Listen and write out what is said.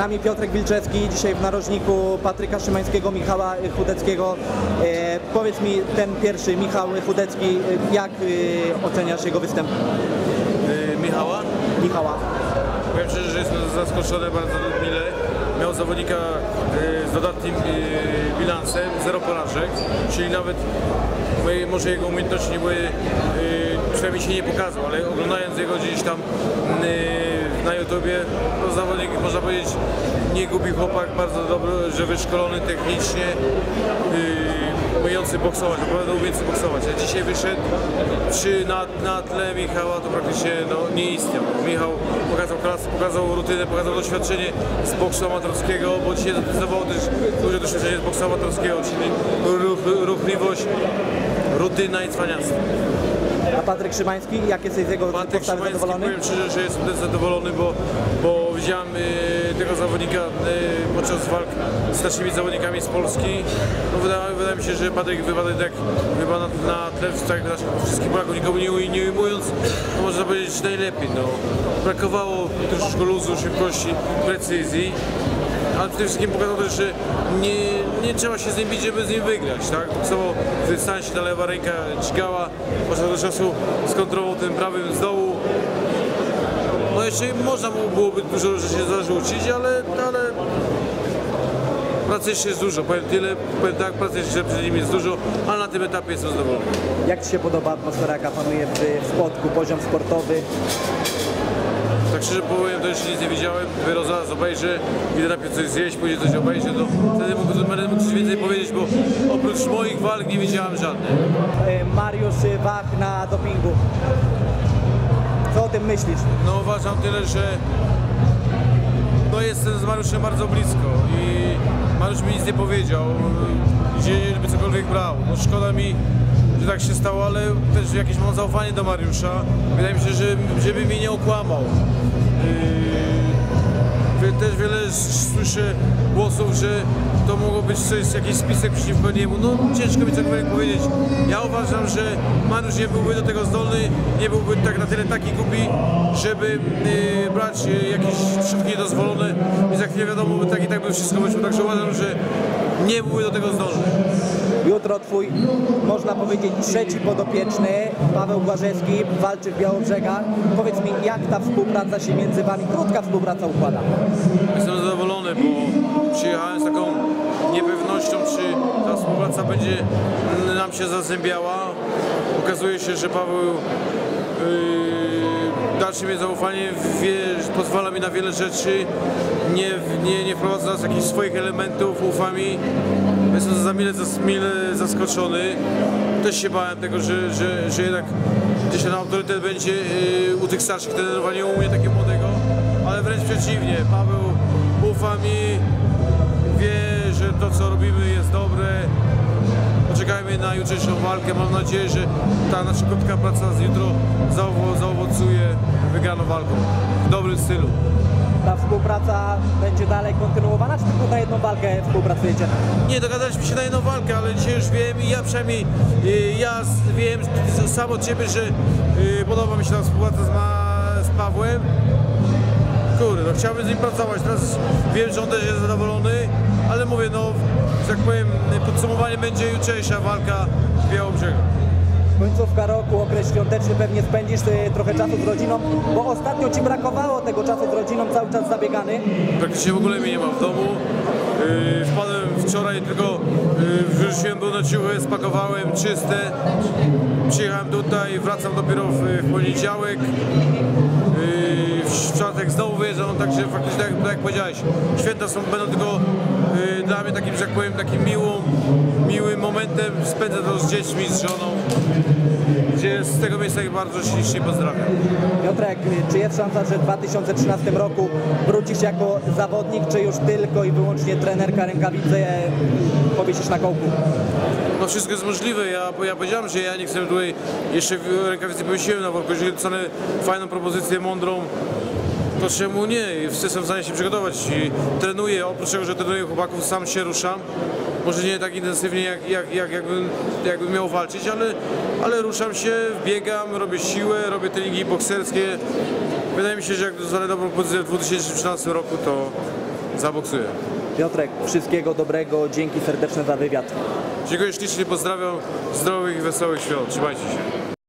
nami Piotrek Wilczewski, dzisiaj w narożniku Patryka Szymańskiego, Michała Chudeckiego. E, powiedz mi ten pierwszy, Michał Chudecki, e, jak e, oceniasz jego występ? Michała. Michała. Powiem szczerze, że jestem zaskoczony bardzo mile. Miał zawodnika z dodatnim bilansem, zero porażek, czyli nawet moje, może jego umiejętności nie były, przynajmniej się nie pokazał, ale oglądając jego gdzieś tam YouTubie, to zawodnik można powiedzieć nie gubi chłopak, bardzo dobry, że wyszkolony technicznie, y, umiejący boksować, naprawdę umiejący boksować. A dzisiaj wyszedł przy, na, na tle Michała to praktycznie no, nie istniał. Michał pokazał klasę, pokazał rutynę, pokazał doświadczenie z boksu amatorskiego, bo dzisiaj zdecydowało też duże doświadczenie z boksu amatorskiego, czyli ruch, ruchliwość, rutyna i cwaniactwo. A Patryk Szymański, jak jesteś z jego Patryk postawy Szymański, zadowolony? powiem szczerze, że jestem też zadowolony, bo, bo widziałem y, tego zawodnika y, podczas walk z naszymi zawodnikami z Polski. No, wydaje, wydaje mi się, że Patryk wypadł tak chyba na, na tle tak, naszych wszystkich Polaków, nikomu nie, nie ujmując, no, można powiedzieć najlepiej. No. Brakowało troszeczkę luzu, szybkości, precyzji. Ale przede wszystkim pokazał też, że nie, nie trzeba się z nim bić, żeby z nim wygrać, tak? Boksował w dystansie, ta lewa ręka dźgała, podczas do czasu skontrolował tym prawym z dołu. No jeszcze można byłoby dużo rzeczy zarzucić, ale, ale pracy jeszcze jest dużo, powiem tyle, powiem tak, pracy jeszcze przed nim jest dużo, ale na tym etapie jestem zadowolony. Jak Ci się podoba atmosfera, jaka panuje w, w Spodku, poziom sportowy? Tak szczerze powiem, to jeszcze nic nie widziałem, dopiero zaraz obejrzę, idę najpierw coś zjeść, później coś obejrzę, to wtedy mógł, będę mógł coś więcej powiedzieć, bo oprócz moich walk nie widziałem żadnej. E, Mariusz Wach na dopingu. Co o tym myślisz? No uważam tyle, że no jestem z Mariuszem bardzo blisko i Mariusz mi nic nie powiedział, gdzie by cokolwiek brał. No szkoda mi, że tak się stało, ale też jakieś mam zaufanie do Mariusza. Wydaje mi się, że żeby mnie nie okłamał. Yy, też wiele słyszę głosów, że to mogło być coś, jakiś spisek przeciwko niemu. No ciężko mi cokolwiek powiedzieć. Ja uważam, że Mariusz nie byłby do tego zdolny, nie byłby tak na tyle taki głupi, żeby yy, brać yy, jakieś środki niedozwolone i za chwilę wiadomo, by tak i tak by wszystko wyszło. Także uważam, że nie byłby do tego zdolny. Jutro Twój, można powiedzieć, trzeci podopieczny, Paweł Błażewski, walczy w Białobrzegach. Powiedz mi, jak ta współpraca się między Wami, krótka współpraca układa? Jestem zadowolony, bo przyjechałem z taką niepewnością, czy ta współpraca będzie nam się zazębiała. Okazuje się, że Paweł yy, dalsze mnie zaufanie, wie, pozwala mi na wiele rzeczy, nie, nie, nie wprowadza nas jakichś swoich elementów, ufa mi. Jestem za mile, zas- mile zaskoczony. Też się bałem tego, że, że, że jednak gdzieś ten autorytet będzie yy, u tych starszych trenerów, u mnie takiego młodego, ale wręcz przeciwnie. Paweł ufa mi, wie, że to co robimy jest dobre. Poczekajmy na jutrzejszą walkę. Mam nadzieję, że ta nasza krótka praca z jutro zaowo- zaowocuje wygraną walką w dobrym stylu. Ta współpraca będzie dalej kontynuowana, czy tylko na jedną walkę współpracujecie? Nie, dogadaliśmy się na jedną walkę, ale dzisiaj już wiem i ja przynajmniej y, ja wiem sam od siebie, że y, podoba mi się ta współpraca z, ma, z Pawłem. Kurde, no chciałbym z nim pracować. Teraz wiem, że on też jest zadowolony, ale mówię, no, że tak powiem, podsumowanie będzie jutrzejsza walka w Białobrzegu. Końcówka roku, okres świąteczny, pewnie spędzisz e, trochę czasu z rodziną, bo ostatnio Ci brakowało tego czasu z rodziną, cały czas zabiegany. Praktycznie w ogóle mnie nie ma w domu. Yy, wpadłem wczoraj, tylko yy, wrzuciłem brudne ciuchy, spakowałem czyste. Przyjechałem tutaj, wracam dopiero w, poniedziałek. Yy, w czwartek znowu wyjeżdżam, także faktycznie tak, jak- tak jak powiedziałeś, święta są, będą tylko yy, dla mnie takim, że tak powiem, takim miłą, miłym momentem. Spędzę to z dziećmi, z żoną, gdzie z tego miejsca ich bardzo ślicznie pozdrawiam. Piotrek, czy jest szansa, że w 2013 roku wrócisz jako zawodnik, czy już tylko i wyłącznie trenerka rękawice powiesisz na kołku? No wszystko jest możliwe. Ja, ja powiedziałem, że ja nie chcę tutaj jeszcze rękawicy powiesiłem na walkę. Jeżeli dostanę fajną propozycję, mądrą, to czemu nie? Jestem w stanie się przygotować. I trenuję, oprócz tego, że trenuję chłopaków, sam się ruszam. Może nie tak intensywnie, jak, jak, jak, jakbym, jakbym miał walczyć, ale, ale ruszam się, biegam, robię siłę, robię treningi bokserskie. Wydaje mi się, że jak dostanę dobrą pozycję w 2013 roku, to, zaboksuję. Piotrek, wszystkiego dobrego, dzięki serdeczne za wywiad. Dziękuję ślicznie, pozdrawiam zdrowych i wesołych świąt. Trzymajcie się.